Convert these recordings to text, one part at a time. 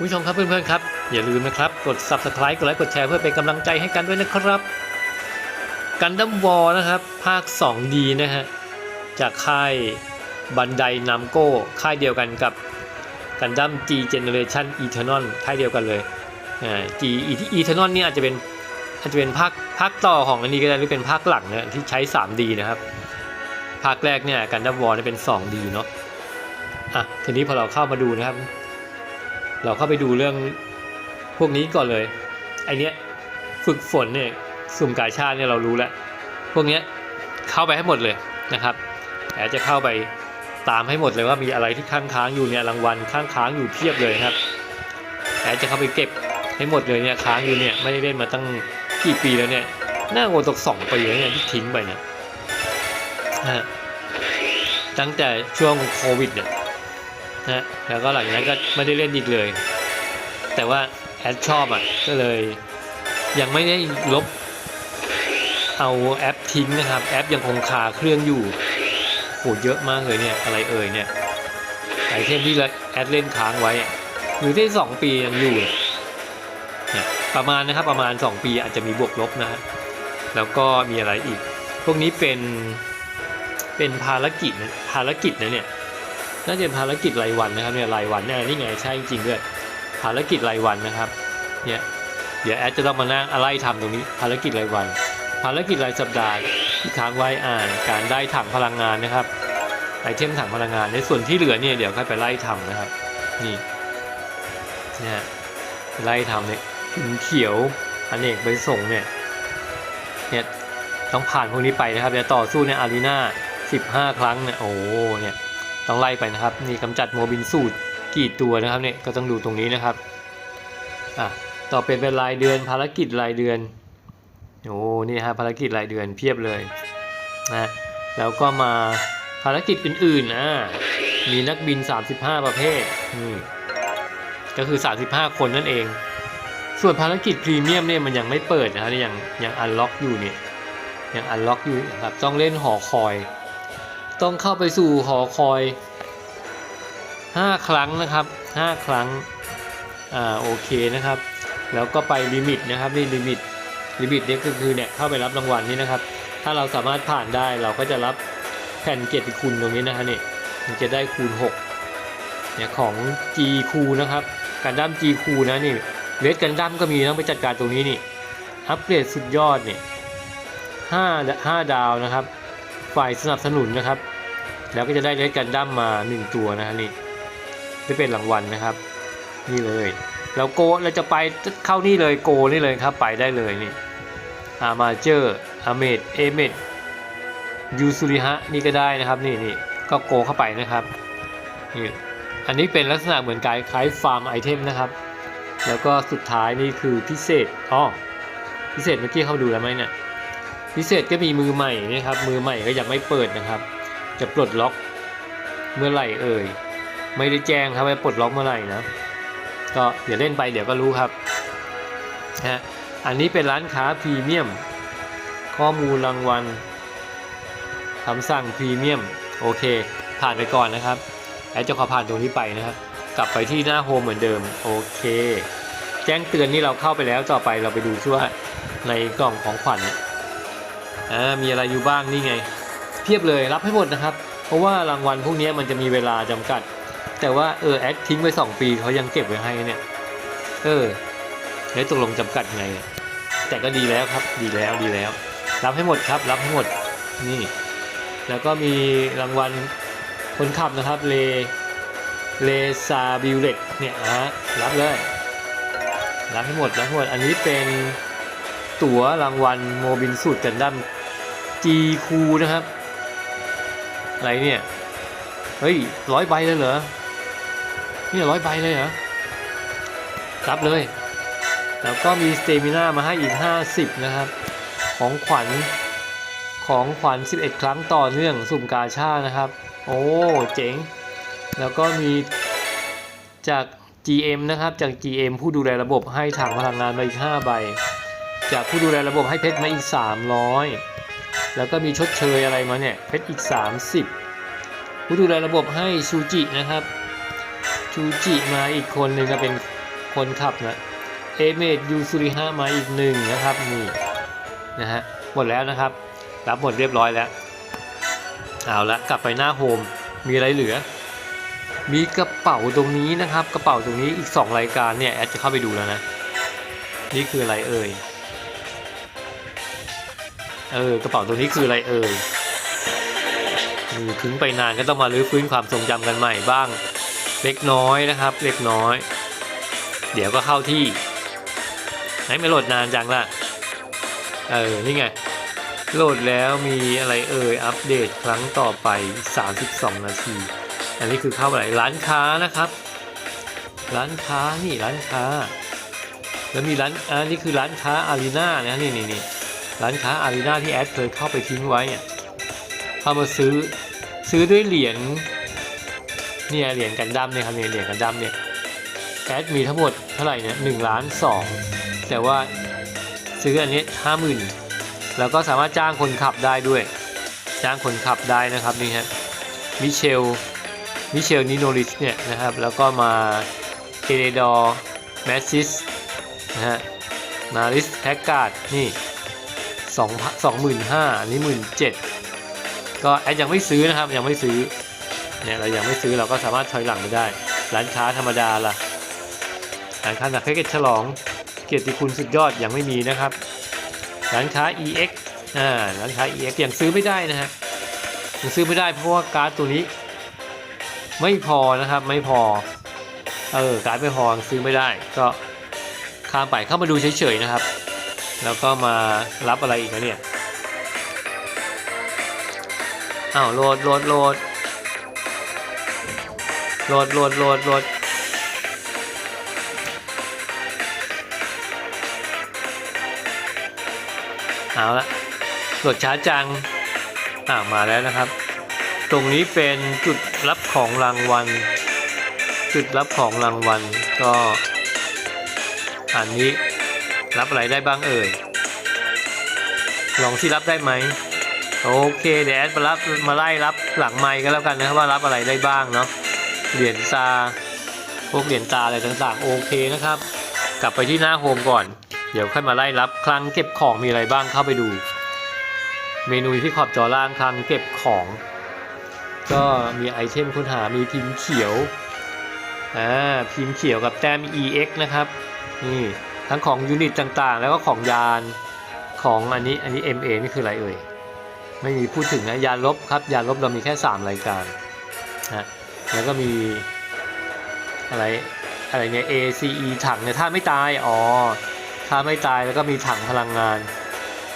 คุณผู้ชมครับเพื่อนๆครับ อย่าลืมนะครับ กด subscribe กดไลค์กดแชร์เพื่อเป็นกำลังใจให้กันด้วยนะครับกันดั้มวอลนะครับ ภาค 2D นะฮะ จากค่ายบันไดนัมโก้ค่ายเดียวกันกับกันดั้ม G Generation Eternal ค่ายเดียวกันเลยอ่า G Eternal นี่อาจจะเป็นอาจจะเป็นภาคภาคต่อของอันนี้ก็ได้หรือเป็นภาคหลังนะที่ใช้ 3D นะครับ ภาคแรกเนี่ยกันดั้มวอลเป็น 2D เนาะอะทีนี้พอเราเข้ามาดูนะครับ เราเข้าไปดูเรื่องพวกนี้ก่อนเลยไอเนี้ยฝึกฝนเนี่ยสุ่มกาชาติเนี่ยเรารู้แล้ว พวกเนี้ยเข้าไปให้หมดเลยนะครับแต่จะเข้าไปตามให้หมดเลยว่ามีอะไรที่ค้างค้างอยู่เนี่ยรางวัลค้างค้างอยู่เพียบเลยครับแต่จะเข้าไปเก็บให้หมดเลยเนี่ยค้างอยู่เนี่ยไม่ได้เล่นมาตั้งกี่ปีแล้วเนี่ยน่าโงตกสองปีแล้วเนี่ยที่ทิ้งไปเนี่ยตั้งแต่ช่วงโควิดเนี่ย นะแล้วก็หลังจากนั้นก็ไม่ได้เล่นอีกเลย แต่ว่าแอดชอบอะก็เลย ยังไม่ได้ลบเอาแอปทิ้งนะครับ แอปยังคงคาเครื่องอยู่โหเยอะมากเลยเนี่ยอะไรเอ่ยเนี่ยไอเทมที่แอดเล่นค้างไว้อยู่ได้สองปียังอยู่เนี่ยประมาณนะครับประมาณ 2 ปีอาจจะมีบวกลบนะฮะแล้วก็มีอะไรอีก พวกนี้เป็นเป็นภารกิจนะภารกิจนะเนี่ย น่าจะเป็นภารกิจรายวันนะครับเนี่ยรายวันเนี่ยนี่ไงใช่จริงด้วยภารกิจรายวันนะครับเนี่ยเดี๋ยวแอดจะต้องมานั่งอะไรทำตรงนี้ภารกิจรายวัน ภารกิจรายสัปดาห์ที่ค้างไว้อ่านการได้ถังพลังงานนะครับไอเทมถังพลังงานในส่วนที่เหลือเนี่ยเดี๋ยวค่อยไปไล่ทำนะครับนี่เนี่ยไล่ทำเนี่ยหินเขียวอนเนกไปส่งเนี่ยเนี่ยต้องผ่านพวกนี้ไปนะครับจะต่อสู้ในอารีนา15 ครั้งเนี่ยโอ้โหเนี่ย ต้องไล่ไปนะครับนี่กำจัดโมบินสูตรกี่ตัวนะครับเนี่ยก็ต้องดูตรงนี้นะครับอะต่อเป็นเป็นรายเดือนภารกิจรายเดือนโอ้นี่ฮะภารกิจรายเดือนเพียบเลยนะแล้วก็มาภารกิจอื่นๆอะมีนักบิน 35 ประเภทนี่ก็คือ 35 คนนั่นเอง ส่วนภารกิจพรีเมียมเนี่ยมันยังไม่เปิดนะครับยังยังอันล็อกอยู่เนี่ยยังอันล็อกอยู่นะครับต้องเล่นหอคอย ต้องเข้าไปสู่หอคอย 5 ครั้งนะครับ 5 ครั้ง อ่า โอเคนะครับ แล้วก็ไปลิมิตนะครับนี่ลิมิต ลิมิตเนี่ยก็คือเนี่ยเข้าไปรับรางวัลนี้นะครับ ถ้าเราสามารถผ่านได้เราก็จะรับแผ่นเกียรติคุณตรงนี้นะฮะนี่มันจะได้คูณ 6 เนี่ยของ G คูนะครับ การดั้ม G คูนะนี่เลสกันดั้มก็มีต้องไปจัดการตรงนี้นี่ อัปเกรดสุดยอดเนี่ย5 5ดาวนะครับ ฝ่ายสนับสนุนนะครับ แล้วก็จะได้เลสกันดั้มมา 1 ตัวนะฮะนี่จะเป็นรางวัลนะครับ นี่เลยแล้วโกเราจะไปเข้านี่เลยโกนี่เลยครับไปได้เลยนี่อามาเจอร์อาเมดเอเมดยูซุริฮะนี่ก็ได้นะครับนี่นี่ก็โกเข้าไปนะครับนี่อันนี้เป็นลักษณะเหมือนกายคล้ายฟาร์มไอเทมนะครับ แล้วก็สุดท้ายนี่คือพิเศษอ๋อพิเศษเมื่อกี้เข้าดูแล้วไหมเนี่ย พิเศษก็มีมือใหม่นะครับ มือใหม่ก็ยังไม่เปิดนะครับ จะปลดล็อกเมื่อไหร่เอ่ย ไม่ได้แจ้งครับว่าปลดล็อกเมื่อไหร่นะ ก็เดี๋ยวเล่นไปเดี๋ยวก็รู้ครับฮะอันนี้เป็นร้านค้าพรีเมียม ข้อมูลรางวัลคำสั่งพรีเมียมโอเค ผ่านไปก่อนนะครับแอดจะขอผ่านตรงนี้ไปนะครับกลับไปที่หน้าโฮมเหมือนเดิมโอเค แจ้งเตือนนี่เราเข้าไปแล้วต่อไปเราไปดูช่วในกล่องของขวัญ อ่ามีอะไรอยู่บ้างนี่ไงเพียบเลยรับให้หมดนะครับ เพราะว่ารางวัลพวกนี้มันจะมีเวลาจำกัด แต่ว่าเออแอดทิ้งไป2ปีเขายังเก็บไว้ให้เนี่ย เออแล้วตกลงจำกัดไง แต่ก็ดีแล้วครับดีแล้วดีแล้ว รับให้หมดครับรับให้หมดนี่ แล้วก็มีรางวัลคนขับนะครับเลเลซาบิลเลตเนี่ยฮะรับเลยรับให้หมดรับให้หมดอันนี้เป็น ตั๋วรางวัลโมบินสูตรกันดั้มจีคูนะครับ อะไรเนี่ย เฮ้ยร้อยใบเลยเหรอ นี่ร้อยใบเลยเหรอ รับเลย แล้วก็มีสเตมิน่ามาให้อีก 50 นะครับ ของขวัญของขวัญ 11 ครั้งต่อเนื่องสุ่มกาชานะครับ โอ้เจ๋ง แล้วก็มีจาก GM นะครับ จาก GM ผู้ดูแลระบบให้ถังพลังงานมาอีก5ใบ จากผู้ดูแลระบบให้เพชรมาอีก 300 แล้วก็มีชดเชยอะไรมาเนี่ยเพชรอีก 30 ผู้ดูแลระบบให้ชูจินะครับชูจิมาอีกคนหนึ่งก็เป็นคนขับนะเอเมดยูซุริฮะมาอีกหนึ่งนะครับนี่นะฮะหมดแล้วนะครับ รับหมดเรียบร้อยแล้ว เอาละกลับไปหน้าโฮมมีอะไรเหลือ มีกระเป๋าตรงนี้นะครับ กระเป๋าตรงนี้อีก 2 รายการเนี่ยแอดจะเข้าไปดูแล้วนะ นี่คืออะไรเอ่ย เออกระเป๋าตรงนี้คืออะไรเอ่ยนี่ทิ้งไปนานก็ต้องมาลื้อฟื้นความทรงจำกันใหม่บ้าง เล็กน้อยนะครับ เล็กน้อย เดี๋ยวก็เข้าที่ไหนไม่โหลดนานจังล่ะ เออ นี่ไง โหลดแล้วมีอะไรเอ่ย อัปเดตครั้งต่อไป 32 นาที อันนี้คือเข้าอะไรร้านค้านะครับ ร้านค้านี่ร้านค้า แล้วมีร้านอันนี้คือร้านค้าอารีนานะนี่นี่นี่ ร้านค้าอารีนาที่แอดเคยเข้าไปทิ้งไว้อะเข้ามาซื้อซื้อด้วยเหรียญเนี่ยเหรียญกันดั้มเนี่ยครับเนี่ยเหรียญกันดั้มเนี่ยแอดมีทั้งหมดเท่าไหร่เนี่ยหนึ่งล้านสองแต่ว่าซื้ออันนี้ห้าหมื่นแล้วก็สามารถจ้างคนขับได้ด้วย จ้างคนขับได้นะครับนี่ฮะมิเชลมิเชลนิโนริสเนี่ยนะครับแล้วก็มาเอเดดอร์แมสซิสนะฮะมาริสแฮกการ์ดนี่ สองสองหมื่นห้าอันนี้หมื่นเจ็ดก็แอดยังไม่ซื้อนะครับยังไม่ซื้อเนี่ยเรายังไม่ซื้อเราก็สามารถถอยหลังไปได้ ร้านค้าธรรมดาล่ะร้านค้าหนักแพ็กเกจฉลองเกียรติคุณสุดยอดยังไม่มีนะครับ ร้านค้า EX อ่าร้านค้า EX ยังซื้อไม่ได้นะฮะยังซื้อไม่ได้เพราะว่าการ์ดตัวนี้ ไม่พอนะครับไม่พอเออการ์ดไม่พอซื้อไม่ได้ก็ข้ามไปเข้ามาดูเฉยๆนะครับ แล้วก็มารับอะไรอีกนะเนี่ยอ้าวโหลดโหลดโหลดโหลดโหลดโหลดโหลดเอาละโหลดช้าจังอ่ามาแล้วนะครับ ตรงนี้เป็นจุดรับของรางวัล จุดรับของรางวัลก็อันนี้ รับอะไรได้บ้างเอ่ย ลองที่รับได้ไหม โอเคเดี๋ยวแอดมารับมาไล่รับหลังไมค์กันแล้วกันนะครับว่ารับอะไรได้บ้างเนาะ เหรียญตา พวกเหรียญตาอะไรต่างๆ โอเคนะครับ กลับไปที่หน้าโฮมก่อน เดี๋ยวค่อยมาไล่รับคลังเก็บของมีอะไรบ้างเข้าไปดู เมนูที่ขอบจอล่างคลังเก็บของ ก็มีไอเทมค้นหา มีพิมพ์เขียว อ่า พิมพ์เขียวกับแต้ม EX นะครับ นี่ ทั้งของยูนิตต่างๆ แล้วก็ของยานของอันนี้อันนี้ MA นี่คืออะไรเอ่ย ไม่มีพูดถึงนะยานลบครับ ยานลบเรามีแค่ 3 รายการนะแล้วก็มีอะไรอะไรเนี่ย ACE ถังเนี่ยถ้าไม่ตาย อ๋อ ถ้าไม่ตายแล้วก็มีถังพลังงาน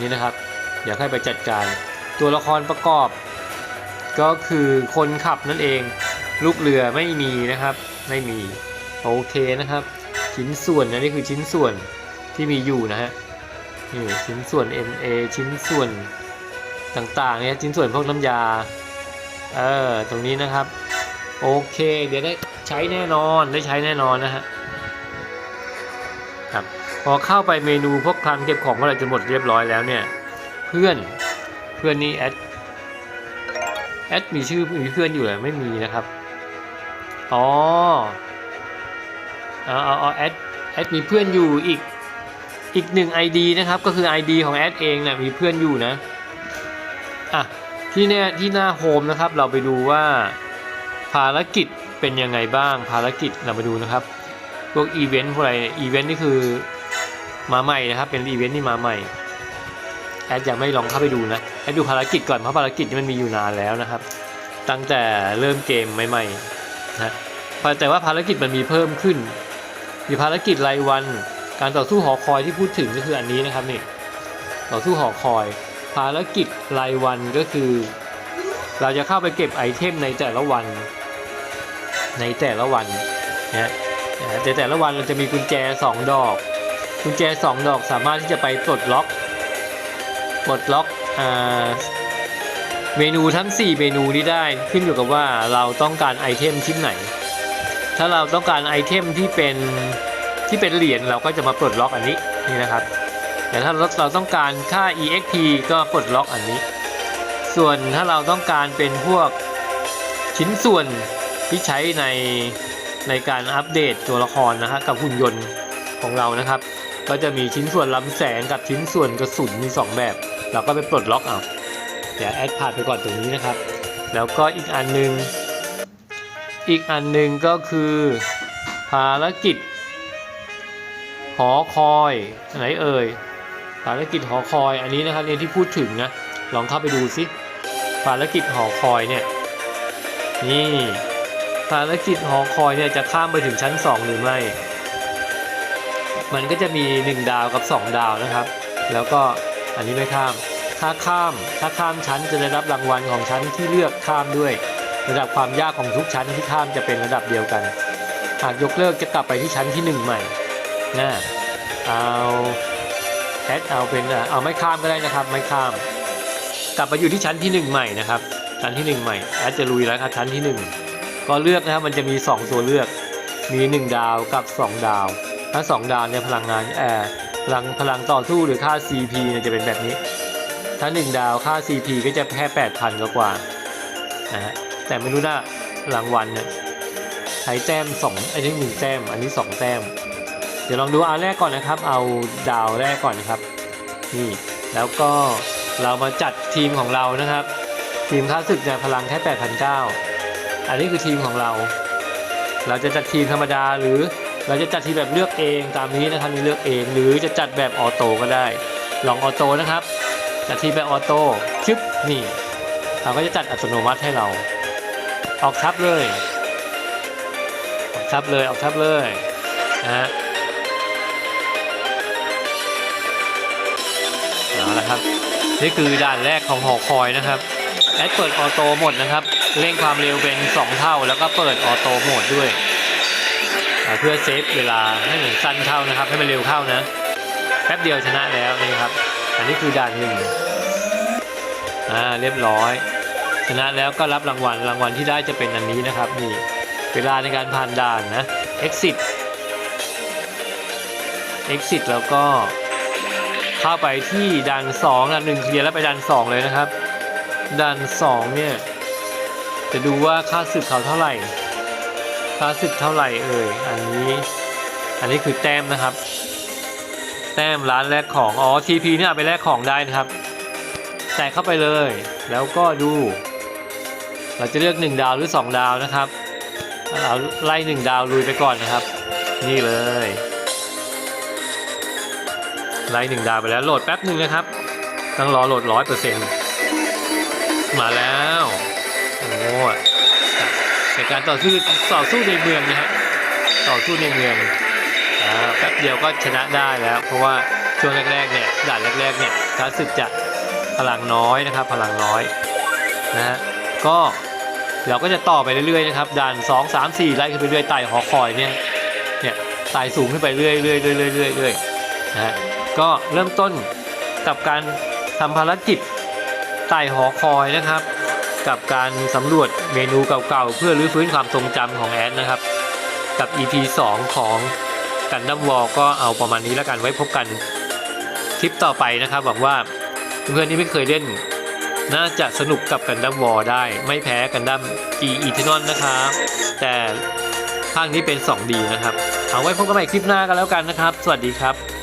นี่นะครับ อยากให้ไปจัดการ ตัวละครประกอบ ก็คือคนขับนั่นเอง ลูกเรือไม่มีนะครับ ไม่มี โอเคนะครับ ชิ้นส่วนนะนี่คือชิ้นส่วนที่มีอยู่นะฮะนี่ชิ้นส่วน MA ชิ้นส่วนต่างๆเนี่ยชิ้นส่วนพวกน้ำยาเออตรงนี้นะครับ โอเค เดี๋ยวได้ใช้แน่นอนได้ใช้แน่นอนนะฮะครับพอเข้าไปเมนูพวกคลังเก็บของอะไรจะหมดเรียบร้อยแล้วเนี่ยเพื่อนเพื่อนนี่แอดแอดมีชื่อมีเพื่อนอยู่เหรอไม่มีนะครับ อ๋อ เอาเอาเอาแอดแอดมีเพื่อนอยู่อีกอีกหนึ่ง ID นะครับ ก็คือ ID ของแอดเองนะมีเพื่อนอยู่นะอะที่เนี่ยที่หน้าโฮมนะครับ เราไปดูว่าภารกิจเป็นยังไงบ้างภารกิจเราไปดูนะครับพวกอีเวนต์พวกอะไรอีเวนต์นี่คือมาใหม่นะครับ เป็นอีเวนต์ที่มาใหม่แอดยังไม่ลองเข้าไปดูนะแอดดูภารกิจก่อนเพราะภารกิจนี่มันมีอยู่นานแล้วนะครับ ตั้งแต่เริ่มเกมใหม่ๆนะแต่ว่าภารกิจมันมีเพิ่มขึ้น มีภารกิจรายวัน การต่อสู้หอคอยที่พูดถึงก็คืออันนี้นะครับนี่ต่อสู้หอคอย ภารกิจรายวันก็คือ เราจะเข้าไปเก็บไอเทมในแต่ละวัน ในแต่ละวันนะแต่แต่ละวันเราจะมีกุญแจ 2 ดอก กุญแจ 2 ดอกสามารถที่จะไปปลดล็อกปลดล็อกเมนูทั้ง 4 เมนูนี้ได้ขึ้นอยู่กับว่าเราต้องการไอเทมชิ้นไหน ถ้าเราต้องการไอเทมที่เป็นที่เป็นเหรียญเราก็จะมาปลดล็อกอันนี้นี่นะครับ แต่ถ้าเราต้องการค่า EXP ก็ปลดล็อกอันนี้ ส่วนถ้าเราต้องการเป็นพวกชิ้นส่วนที่ใช้ในในการอัปเดตตัวละครนะฮะกับหุ่นยนต์ของเรานะครับ ก็จะมีชิ้นส่วนลำแสงกับชิ้นส่วนกระสุนมี 2 แบบ เราก็ไปปลดล็อกเอาเดี๋ยวแอดผ่านไปก่อนตรงนี้นะครับ แล้วก็อีกอันหนึง อีกอันหนึ่งก็คือ ภารกิจ หอคอยไหนเอ่ยภารกิจหอคอยอันนี้นะครับเนี่ยที่พูดถึงนะลองเข้าไปดูซิภารกิจหอคอยเนี่ยนี่ภารกิจหอคอยเนี่ยจะข้ามไปถึงชั้น 2 หรือไม่ มันก็จะมี 1 ดาวกับ 2 ดาวนะครับ แล้วก็อันนี้ไม่ข้าม ถ้าข้ามถ้าข้ามชั้นจะได้รับรางวัลของชั้นที่เลือกข้ามด้วย ระดับความยากของทุกชั้นที่ข้ามจะเป็นระดับเดียวกัน หากยกเลิกจะกลับไปที่ชั้นที่หนึ่งใหม่นะเอาแอดเอาเป็นเอาไม่ข้ามก็ได้นะครับไม่ข้าม กลับไปอยู่ที่ชั้นที่หนึ่งใหม่นะครับชั้นที่หนึ่งใหม่แอดจะลุยแล้วครับชั้นที่หนึ่งก็เลือกนะครับมันจะมีสองตัวเลือกมีหนึ่งดาวกับสองดาว ถ้าสองดาวเนี่ยพลังงานแอร์พลังพลังต่อสู้หรือค่า CP เนี่ยจะเป็นแบบนี้ ถ้าหนึ่งดาวค่า CP ก็จะแค่แปดพันกว่านะฮะ แต่ไม่รู้นะรางวัลเนี่ยใช้แต้มสองอันนี้หนึ่งแต้ม อันนี้สองแต้ม เดี๋ยวลองดูเอันแรกก่อนนะครับ เอาดาวแรกก่อนนะครับ นี่ แล้วก็เรามาจัดทีมของเรานะครับ ทีมค้าศึกเนี่ยพลังแค่8,900อันนี้คือทีมของเรา เราจะจัดทีมธรรมดาหรือเราจะจัดทีมแบบเลือกเองตามนี้นะครับมีเลือกเอง หรือจะจัดแบบออโต้ก็ได้ ลองออโต้นะครับ จัดทีมแบบออโต้ชึบนี่ เราก็จะจัดอัตโนมัติให้เรา ออกทับเลย ออกทับเลยออกทับเลยนะฮะเอาละครับ นี่คือด่านแรกของหอคอยนะครับแอดเปิดออโต้หมดนะครับ เร่งความเร็วเป็น 2 เท่า แล้วก็เปิดออโต้โหมดด้วย เพื่อเซฟเวลาให้มันสั้นเข้านะครับ ให้มันเร็วเข้านะ แป๊บเดียวชนะแล้วนี่ครับ อันนี้คือด่านหนึ่งอ่าเรียบร้อย ชนะแล้วก็รับรางวัลรางวัลที่ได้จะเป็นอันนี้นะครับนี่เวลาในการผ่านด่านนะ exit exit แล้วก็เข้าไปที่ด่าน2ด่านหนึ่งเคลียร์แล้วไปด่าน2 เลยนะครับด่าน2เนี่ยจะดูว่าค่าศึกเขาเท่าไหร่ ค่าศึกเท่าไหร่เอ่ยอันนี้ อันนี้คือแต้มนะครับ แต้มร้านแลกของอ๋อ TP เนี่ยเอาไปแลกของได้นะครับใส่เข้าไปเลย แล้วก็ดู เราจะเลือก 1 ดาวหรือ 2 ดาวนะครับเอาไล่ 1 ดาวลุยไปก่อนนะครับ นี่เลย ไล่ 1 ดาวไปแล้วโหลดแป๊บหนึ่งนะครับ ต้องรอโหลดร้อยเปอร์เซ็นต์มาแล้วโอ้เป็นการต่อสู้ต่อสู้ในเมืองนะฮะต่อสู้ในเมืองแป๊บเดียวก็ชนะได้แล้ว เพราะว่าช่วงแรกๆเนี่ยด่านแรกๆเนี่ยท้าศึกจะพลังน้อยนะครับ พลังน้อยนะฮะก็ เราก็จะต่อไปเรื่อยๆนะครับด่าน2 3 4ไล่ขึ้นไปเรื่อยไต่หอคอยเนี่ยเนี่ยไต่สูงขึ้นไปเรื่อยๆเรื่อยๆเรื่อยๆเรื่อยๆนะฮะก็เริ่มต้นกับการทำภารกิจไต่หอคอยนะครับ กับการสำรวจเมนูเก่าๆ เพื่อรื้อฟื้นความทรงจำของแอดนะครับ กับ EP 2 ของกันดั้มวอลก็เอาประมาณนี้แล้วกันไว้พบกันคลิปต่อไปนะครับหวังว่าเพื่อนที่ไม่เคยเล่น น่าจะสนุกกับกันดั้มวอลได้ ไม่แพ้กันดั้ม G e t e r n a l นะครับ แต่ภาคนี้เป็น 2D นะครับ เอาไว้พบกันใหม่คลิปหน้ากันแล้วกันนะครับ สวัสดีครับ